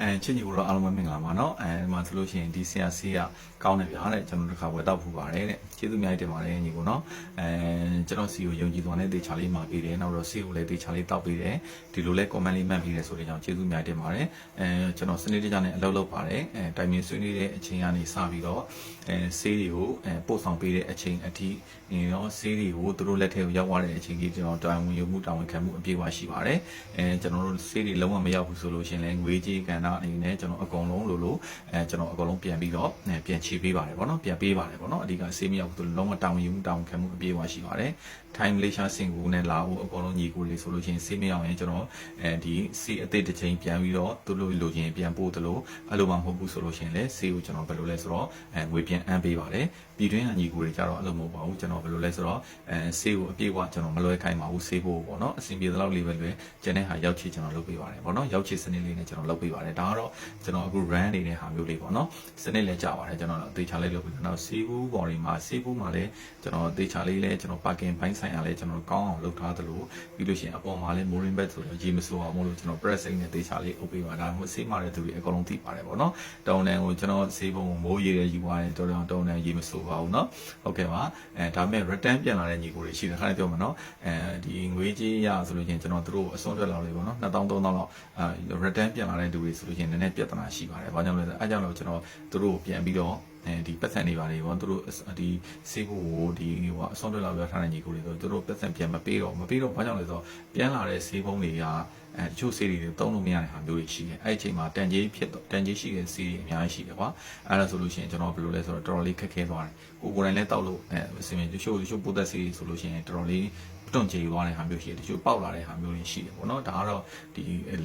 အဲချစ်ညီကိုတော့အားလုံးပဲမင်္ဂလာပါเนาะအဲဒီမှာဆိုလို့ရှိရင်ဒီဆရာဆေးကကောင်းတယ်ဗျာတဲ့ကျွန်တော်တို့တစ်ခါဝယ်တော့ဖူးပါတယ်တဲ့ကျေးဇူးအများကြီးတင်ပါတယ်ညီကိုเนาะအဲကျွန်တော်စီကိုယုံကြည်သွားတဲ့တေချာလေးမှာပေးတယ်နောက်တော့ဆေးကိုလည်းတေချာလေးတောက်ပေးတယ်ဒီလိုလဲ comment လေးမှတ်ပေးတယ်ဆိုတဲ့ကြောင့်ကျေးဇူးအများကြီးတင်ပါတယ်အဲကျွန်တော်စနေတကျနဲ့အလုပ်လုပ်ပါတယ်အဲတိုင်ပင်ဆွေးနွေးတဲ့အချိန်ကနေစပြီးတော့အဲဆေးတွေကိုအဲပို့ဆောင်ပေးတဲ့အချိန်အထိဒီတော့ဆေးတွေကိုသူတို့လက်ထဲကိုရောက်သွားတဲ့အချိန်ကြီးကျွန်တော်တာဝန်ယူမှုတာဝန်ခံမှုအပြည့်အဝရှိပါတယ်အဲကျွန်တော်တို့ဆေးတွေလုံးဝမရောက်ဘူးဆိုလို့ရှိရင်လည်းငွေကြေးက ဏ္ဍအနေနဲ့ကျွန်တော်အကုန်လုံးလို့လို့အဲကျွန်တော်အကုန်လုံးပြန်ပြီးတော့အဲပြန်ချေပေးပါတယ်ဗောနော်ပြန်ပေးပါတယ်ဗောနော်အဓိကဆေးမရောက်ဘူးဆိုလုံးဝတာဝန်ယူမှုတာဝန်ခံမှုအပြည့်အဝရှိပါတယ် ထိုင်းမလေးရှားစင်ကာပူနဲ့လာဖို့အကုန်လုံးညီကိုလေးဆိုလို့ရှိရင်ဆေးမရောက်ရင်ကျွန်တော်အဲဒီဆေးအသေးတစ်ချိန်ပြန်ပြီးတော့သူတို့လိုချင်ပြန်ပို့သလိုအဲ့လိုမှမဟုတ်ဘူးဆိုလို့ရှိရင်လည်းဆေးကိုကျွန်တော်ဘယ်လိုလဲဆိုတော့အဲငွေပြန်အမ်းပေးပါတယ်ပြည်တွင်းကညီကိုတွေကြတော့အဲ့လိုမဟုတ်ပါဘူးကျွန်တော်ဘယ်လိုလဲဆိုတော့အဲဆေးကိုအပြည့်အဝကျွန်တော်မလွဲခိုင်းပါဘူးဆေးဖို့ပေါ့နော်အဆင်ပြေသလောက်လေးပဲလွယ်ကျန်တဲ့ဟာရောက်ချေကျွန်တော်လုပ်ပေးပါတယ်ပေါ့နော်ရောက်ချေစနစ်လေးနဲ့ကျွန်တော်လုပ်ပေးပါတယ်ဒါကတော့ကျွန်တော်အခု run နေတဲ့ဟာမျိုးလေးပေါ့နော်စနစ်လည်းကြာပါတယ်ကျွန်တော်အသေးချာလေးလုပ်ပြီးတော့နောက်ဆေးဘူးပေါ်တွေမှာဆေးဘူးမှာလည်းကျွန်တော်အသေးချာလေးလည်းကျွန်တော် parking ဘိုင်းဆိုင်ရာလည်းကျွန်တော်ကောင်းအောင်လုပ်ထားသလိုပြီးလို့ရှိရင်အပေါ်မှာလည်း mooring bed ဆိုတော့ရေမစိုးအောင်မလို့ကျွန်တော် pressing နဲ့တေချာလေးအုပ်ပေးပါဒါမှမဟုတ်ဆေးမာတဲ့သူတွေအကုန်လုံးသိပါတယ်ပေါ့နော်တောင်းတန်ကိုကျွန်တော်ဆေးပုံမိုးရေတွေယူပါတယ်တော်တော်တောင်းတန်ရေမစိုးပါဘူးနော်ဟုတ်ကဲ့ပါအဲဒါပေမဲ့ return ပြန်လာတဲ့ညီကိုတွေရှိတယ်ခါနဲ့ပြောမှာနော်အဲဒီငွေကြေးရဆိုလို့ရှိရင်ကျွန်တော်တို့အစွန်းထွက်လာလို့ပေါ့နော်2000 3000လောက်အဲ return ပြန်လာတဲ့သူတွေဆိုလို့ရှိရင်နည်းနည်းပြဿနာရှိပါတယ်ဘာကြောင့်လဲဆိုတော့အဲကြောင့်လို့ကျွန်တော်တို့ပြန်ပြီးတော့ အဲဒီပတ်စံနေပါလေပေါ့သူတို့ဒီစေးဖို့ကိုဒီဟိုအစွန်းထွက်လာပြောထားတဲ့ညီကိုတွေဆိုသူတို့ပတ်စံပြန်မပေးတော့မပေးတော့ဘာကြောင့်လဲဆိုတော့ပြန်လာတဲ့စေးပုံးတွေက အဲတချို့စေးတွေတုံးလို့မရတဲ့ဟာမျိုးတွေရှိတယ်အဲ့ဒီအချိန်မှာတန်ကြီးဖြစ်တော့တန်ကြီးရှိတဲ့စေးတွေအများကြီးရှိတယ်ကွာအဲ့ဒါဆိုလို့ရှိရင်ကျွန်တော်ဘယ်လိုလဲဆိုတော့တော်တော်လေးခက်ခဲသွားတယ်ကိုကိုယ်တိုင်လည်းတောက်လို့အဲအစင်တချို့တချို့ပိုးသက်စေးဆိုလို့ရှိရင်တော်တော်လေးတွန့်ကြေသွားတဲ့ဟာမျိုးရှိတယ်တချို့ပေါက်လာတဲ့ဟာမျိုးတွေရှိတယ်ပေါ့နော်ဒါကတော့ဒီ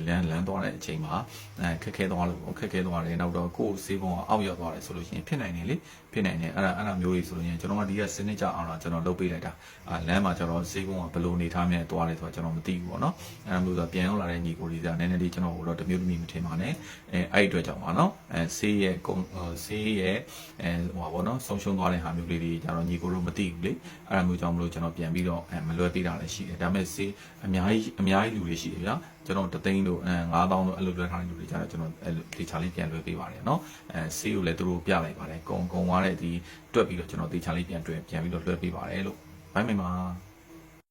လမ်းလမ်းသွားတဲ့အချိန်မှာအဲခက်ခဲသွားလို့ခက်ခဲသွားတယ်နောက်တော့ကိုယ်စေးပုံကအောက်ရောက်သွားတယ်ဆိုလို့ရှိရင်ဖြစ်နိုင်တယ်လေဖြစ်နိုင်တယ်အဲ့ဒါအဲ့ဒါမျိုးတွေဆိုလို့ရှိရင်ကျွန်တော်ကဒီကစနစ်ကြအောင်တော့ကျွန်တော်လုပ်ပေးလိုက်တာအာလမ်းမှာကျွန်တော်စေးပုံကဘယ်လိုနေထားမြဲသွားတယ်ဆိုတော့ကျွန်တော်မသိဘူးပေါ့နော်အဲ့ဒါမျိုးဆိုပြန်ရောက်ရောက်လာတဲ့ညီကိုလေးတွေကနည်းနည်းလေးကျွန်တော်တို့တော့တမျိုးတမျိုးမထင်ပါနဲ့အဲအဲ့အတွက်ကြောင့်ပါနော်အဲဆေးရဲ့ဆေးရဲ့အဲဟိုပါဘောနော်ဆုံးရှုံးသွားတဲ့ဟာမျိုးလေးတွေကြတော့ညီကိုတို့မသိဘူးလေအဲ့ဒါမျိုးကြောင့်မလို့ကျွန်တော်ပြန်ပြီးတော့အဲမလွယ်သေးတာလည်းရှိတယ်ဒါပေမဲ့ဆေးအများကြီးအများကြီးလူတွေရှိတယ်ဗျာကျွန်တော်တသိန်းတို့အဲ9000တို့အဲ့လိုလွှဲထားတဲ့လူတွေကြတော့ကျွန်တော်အဲ့လိုဒေချာလေးပြန်လွှဲပေးပါတယ်နော်အဲဆေးကိုလည်းသူတို့ပြလိုက်ပါတယ်ကုံကုံသွားတဲ့ဒီတွက်ပြီးတော့ကျွန်တော်ဒေချာလေးပြန်တွဲပြန်ပြီးတော့လွှဲပေးပါတယ်လို့ဘိုင်းမိန်ပါ